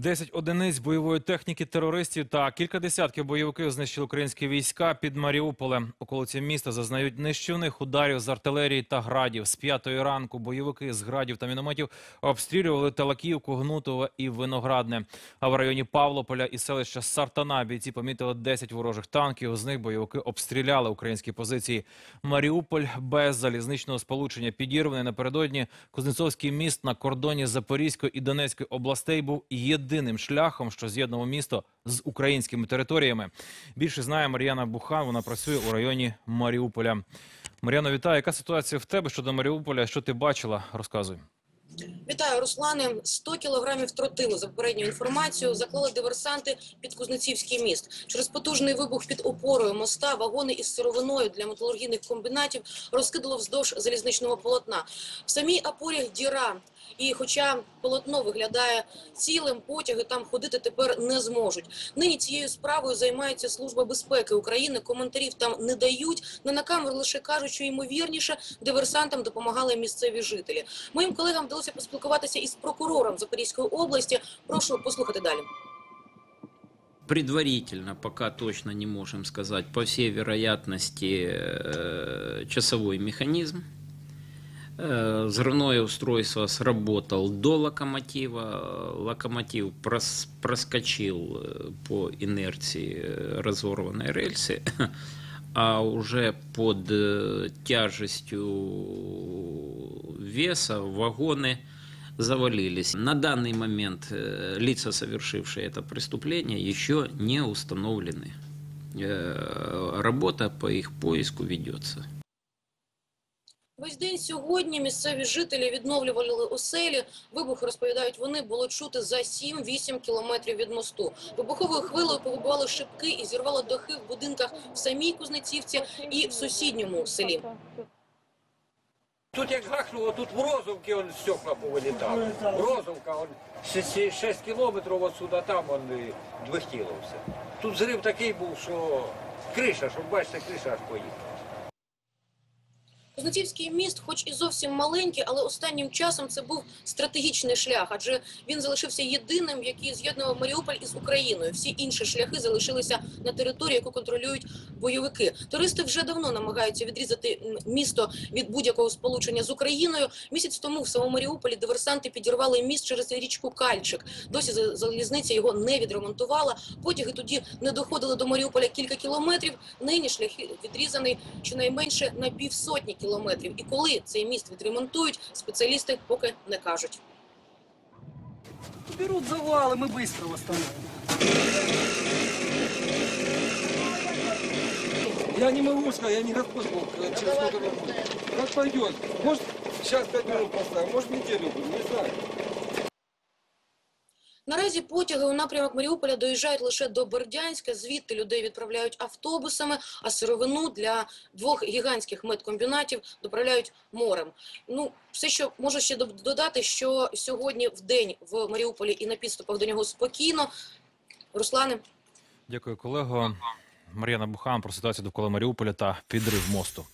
Десять одиниць бойової техніки терористів та кілька десятків бойовиків знищили українські війська під Маріуполем. Околиці міста зазнають нищівних ударів з артилерії та градів. З п'ятої ранку бойовики з градів та мінометів обстрілювали Талаківку, Гнутове і Виноградне. А в районі Павлополя і селища Сартана бійці помітили 10 ворожих танків. З них бойовики обстріляли українські позиції. Маріуполь без залізничного сполучення підірваний напередодні. Кузнецовський міст на кордоні Запорізької і Донецької областей був єдиним шляхом, що з'єднував місто з українськими територіями. Більше знає Мар'яна Бухан. Вона працює у районі Маріуполя. Мар'яно, вітаю. Яка ситуація в тебе щодо Маріуполя? Що ти бачила? Розказуй. Вітаю, Руслане. 100 кілограмів тротилу, за попередньою інформацією, заклали диверсанти під Кузнецівський міст. Через потужний вибух під опорою моста вагони із сировиною для металургійних комбінатів розкидало вздовж залізничного полотна. В самій опорі діра. І хоча полотно виглядає цілим, потяги там ходити тепер не зможуть. Нині цією справою займається Служба безпеки України. Коментарів там не дають. Не на камеру лише кажуть, що ймовірніше диверсантам допомагали місцеві жителі. Моїм колегам вдалося поспілкуватися із прокурором Запорізької області. Прошу послухати далі. Предварительно, пока точно не можем сказать, по всей вероятности, э, часовой механизм. Э, Взрывное устройство сработал до локомотива. Локомотив прос- проскочил э, по инерции э, разорванной рельсы, а уже под э, тяжестью веса вагоны завалились. На данный момент э, лица, совершившие это преступление, еще не установлены. Э, Работа по их поиску ведется. Весь день сьогодні місцеві жителі відновлювали оселі. Вибух, розповідають вони, було чути за 7-8 кілометрів від мосту. Вибуховою хвилею повибивали шибки і зірвало дахи в будинках в самій Кузнецівці і в сусідньому селі. Тут як гахнуло, тут в Розовці он стекла повилітали. Розовка, он 6, 6 кілометрів отсюда, там он двихтіло все. Тут зрив такий був, що криша, щоб бачите, криша аж поїхала. Кузнецівський міст, хоч і зовсім маленький, але останнім часом це був стратегічний шлях, адже він залишився єдиним, який з'єднував Маріуполь із Україною. Всі інші шляхи залишилися на території, яку контролюють бойовики. Туристи вже давно намагаються відрізати місто від будь-якого сполучення з Україною. Місяць тому в самому Маріуполі диверсанти підірвали міст через річку Кальчик. Досі за- залізниця його не відремонтувала. Потяги тоді не доходили до Маріуполя кілька кілометрів. Нині шлях відрізаний щонайменше на півсотні кілометрів І коли цей міст відремонтують, спеціалісти поки не кажуть. Берут завалы, мы быстро восстановим. Я не могу сказать, я не распутал, через сколько минут. Как пойдет. Может, сейчас 5 минут поставим, может, неделю будет, не знаю. Наразі потяги у напрямок Маріуполя доїжджають лише до Бердянська. Звідти людей відправляють автобусами, а сировину для двох гігантських медкомбінатів доправляють морем. Ну, все, що можу ще додати, що сьогодні в день в Маріуполі і на підступах до нього спокійно. Руслане. Дякую, колего. Мар'яна Бухан про ситуацію довкола Маріуполя та підрив мосту.